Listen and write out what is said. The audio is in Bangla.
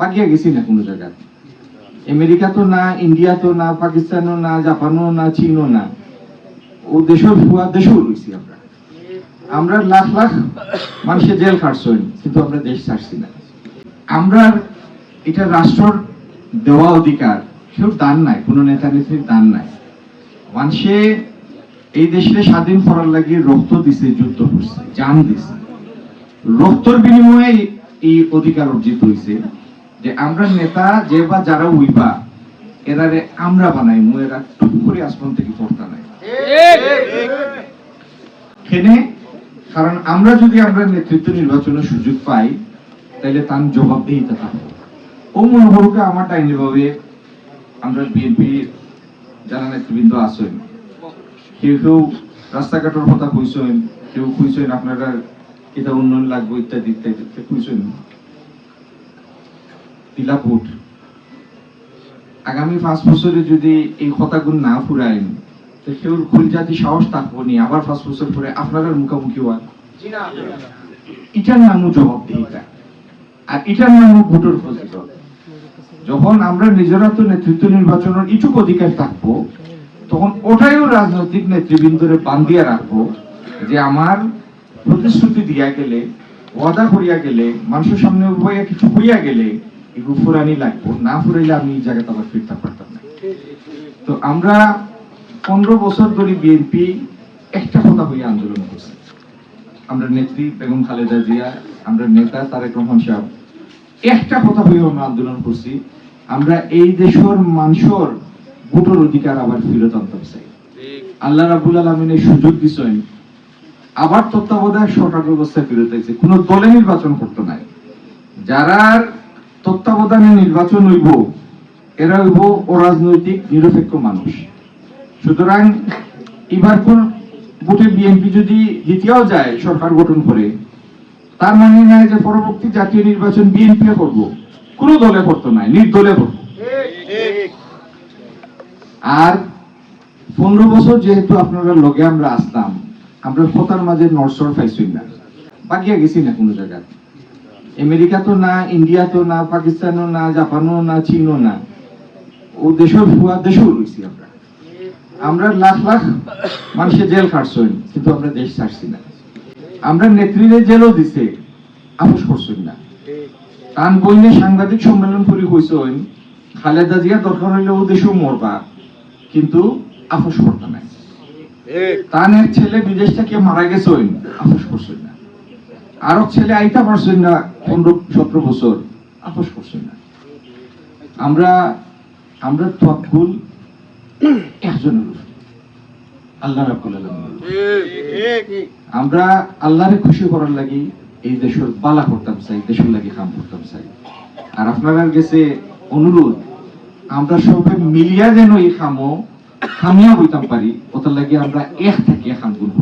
বাকিয়া গেছি না কোনো জায়গায়। আমেরিকা তো না, ইন্ডিয়া তো না, পাকিস্তানও না, জাপানও না, চীনও না। ও দেশের ফুয়া দেশেও রয়েছি আমরা। আমরা লাখ লাখ মানুষের জেল খাটছেন কিন্তু আমরা দেশ ছাড়ছি না। আমরা এটা রাষ্ট্রর দেওয়া অধিকার কেউ দান নাই, কোনো নেতা নেত্রীর দান নাই। মানুষে এই দেশে স্বাধীন করার লাগে রক্ত দিছে, যুদ্ধ করছে, জান দিছে। রক্তর বিনিময়ে এই অধিকার অর্জিত হয়েছে যে আমরা নেতা, যে বা যারা উইবা, এরারে আমরা বানাই মু এরা টুক করে আসমান থেকে পড়তা নাই। কারণ আমরা যদি আমরা নেতৃত্ব নির্বাচনের সুযোগ পাই তাহলে তার জবাবদিহিতা থাকবে। ও মনোভাবকে আমার টাইনি ভাবে আমরা বিএনপি যারা নেতৃবৃন্দ আছেন, কেউ কেউ রাস্তাঘাটের কথা কইছেন, কেউ কইছেন আপনারা এটা উন্নয়ন লাগবে, ইত্যাদি ইত্যাদি ইত্যাদি কইছেন তিলাপুট আগামী পাঁচ বছরে যদি এই কথাগুলো না ফুরাইন তো কেউ খুল জাতি সাহস থাকব নি আবার পাঁচ বছর পরে আপনারা মুখোমুখি হওয়ার। এটার নামও জবাবদিহিতা। আর এটার নামও ভোটের যখন আমরা নিজেরা তো নেতৃত্ব নির্বাচনের ইচ্ছুক অধিকার থাকব তখন ওটাইও রাজনৈতিক নেতৃবৃন্দরে বান্ধিয়া রাখব যে আমার প্রতিশ্রুতি দিয়া গেলে ওয়াদা করিয়া গেলে মানুষের সামনে উভয়া কিছু হইয়া গেলে এগুলো ফুরানি লাগবো না ফুরাইলে আমি এই জায়গাতে আবার ফিরতে পারতাম না। তো আমরা পনেরো বছর ধরে বিএনপি একটা কথা হইয়া আন্দোলন করছি। আমরা নেত্রী বেগম খালেদা জিয়া, আমরা নেতা তারেক রহমান সাহেব, একটা কথা হইয়া আমরা আন্দোলন করছি। আমরা এই দেশের মানুষের ভোটের অধিকার আবার ফিরত আনতে চাই। আল্লাহ রাবুল আলমিনের সুযোগ দিছেন। আবার তত্ত্বাবধায়ক সরকার ব্যবস্থা ফিরত আইছে। কোন দলে নির্বাচন করতে নাই। যারা তত্ত্বাবধানে নির্বাচন হইব, এরা হইব অরাজনৈতিক নিরপেক্ষ মানুষ। সুতরাং এবার কোন ভোটে বিএনপি যদি জিতিয়াও যায় সরকার গঠন করে, তার মানে নাই যে পরবর্তী জাতীয় নির্বাচন বিএনপি করব। কোন দলে করতো নাই, নির্দলে করব। আর পনেরো বছর যেহেতু আপনারা লগে আমরা আসতাম, আমরা ফতার মাঝে নরসর পাইছি না বাকিয়া গেছি না কোনো জায়গায়। আমেরিকা তো না ইন্ডিয়া তো না পাকিস্তানও না জাপানও না চীনও না। ও দেশের ফুয়া দেশেও রয়েছি আমরা। আমরা লাখ লাখ মানুষের জেল খাটছেন কিন্তু আমরা দেশ ছাড়ছি না। আমরা নেত্রীরে জেলও দিছে আপোষ করছেন না। তান বইনে সাংবাদিক সম্মেলন করে কইছেন খালেদা জিয়া দরকার হইলে ও দেশেও মরবা কিন্তু আপোষ করতে নাই। তানের ছেলে বিদেশ থেকে মারা গেছেন আপোষ করছেন না। আরও ছেলে আইতা পারছেন না পনেরো সতেরো বছর, আপোষ করছেন না। আমরা আমরা তৎকুল একজনের আল্লাহ আমরা আল্লাহরে খুশি করার লাগি এই দেশের বালা করতাম চাই, দেশের লাগি কাম করতাম চাই। আর আপনার গেছে অনুরোধ, আমরা সবাই মিলিয়া যেন এই খামো খামিয়া হইতাম পারি, ওটার লাগি আমরা এক থেকে খাম করব।